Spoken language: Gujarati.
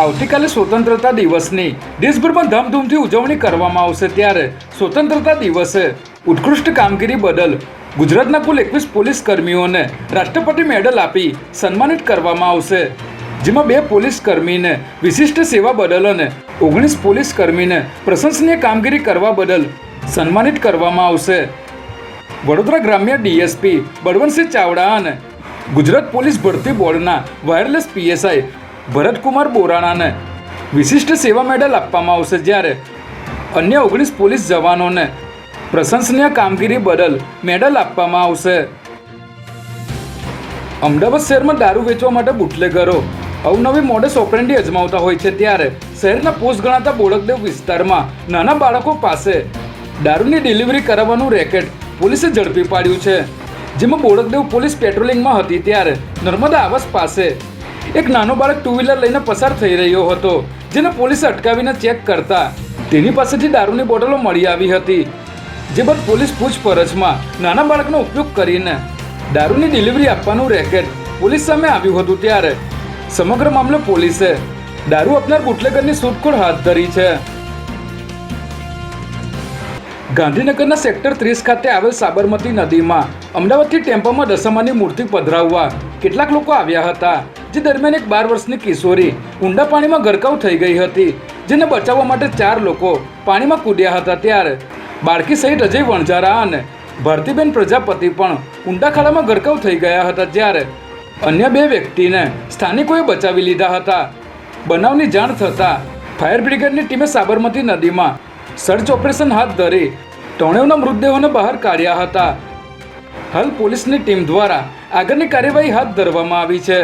આવતીકાલે સ્વતંત્રતા દિવસની. દેશભરમાં ધામધૂમથી ઉજવણી કરવામાં આવશે ત્યારે સ્વતંત્રતા દિવસે ઉત્કૃષ્ટ કામગીરી બદલ ગુજરાતના કુલ એકવીસ પોલીસ કર્મીઓને રાષ્ટ્રપતિ મેડલ આપી સન્માનિત કરવામાં આવશે. જેમાં બે પોલીસ કર્મીને વિશિષ્ટ સેવા બદલ અને ઓગણીસ પોલીસ કર્મીને પ્રશંસનીય કામગીરી કરવા બદલ સન્માનિત કરવામાં આવશે. વડોદરા ગ્રામ્ય ડીએસપી બળવંતસિંહ ચાવડા અને ગુજરાત પોલીસ ભરતી બોર્ડના વાયરલેસ પીએસઆઈ ભરતકુમાર બોરાણાને વિશિષ્ટ સેવા મેડલ આપવામાં આવશે જ્યારે અન્ય ઓગણીસ પોલીસ જવાનોને પ્રશંસનીય કામગીરી બદલ મેડલ આપવામાં આવશે. અમદાવાદ શહેરમાં દારૂ વેચવા માટે બુટલેગરો અવનવી મોડસ ઓપરેન્ડી અજમાવતા હોય છે ત્યારે શહેરના પોસ્ટ ગણાતા બોડકદેવ વિસ્તારમાં નાના બાળકો પાસે દારૂની ડિલિવરી કરાવવાનું રેકેટ પોલીસે ઝડપી પાડ્યું છે. જેમાં બોડકદેવ પોલીસ પેટ્રોલિંગમાં હતી ત્યારે નર્મદા આવાસ પાસે એક નાનો બાળક ટુ વ્હીલર લઈને પસાર થઈ રહ્યો હતો, જેને પોલીસે અટકાવીને ચેક કરતા તેની પાસેથી દારૂની બોટલો મળી આવી હતી. જે બાદ પોલીસ પૂછપરછમાં નાના બાળકનો ઉપયોગ કરીને દારૂની ડિલિવરી આપવાનું રેકેટ પોલીસ સામે આવ્યું હતું ત્યારે. સમગ્ર મામલે પોલીસે દારૂ આપનાર બુટલેગરની શોધખોળ હાથ ધરી છે. ગાંધીનગરના સેક્ટર ત્રીસ ખાતે આવેલ સાબરમતી નદીમાં અમદાવાદથી ટેમ્પોમાં દશામાની મૂર્તિ પધરાવવા કેટલાક લોકો આવ્યા હતા. જે દરમિયાન એક બાર વર્ષની કિશોરી ઊંડા પાણીમાં ગરકાવ થઈ ગઈ હતી, જેને બચાવવા માટે ચાર લોકો પાણીમાં કૂદ્યા હતા ત્યારે. બાળકી સહિત અજય વણઝારા અને ભારતીબેન પ્રજાપતિ પણ ઊંડા ખાડામાં ગરકાવ થઈ ગયા હતા જ્યારે અન્ય બે વ્યક્તિને સ્થાનિકોએ બચાવી લીધા હતા. બનાવની જાણ થતાં ફાયર બ્રિગેડની ટીમે સાબરમતી નદીમાં સર્ચ ઓપરેશન હાથ ધરી ત્રણેવના મૃતદેહોને બહાર કાઢ્યા હતા. હાલ પોલીસની ટીમ દ્વારા આગળની કાર્યવાહી હાથ ધરવામાં આવી છે.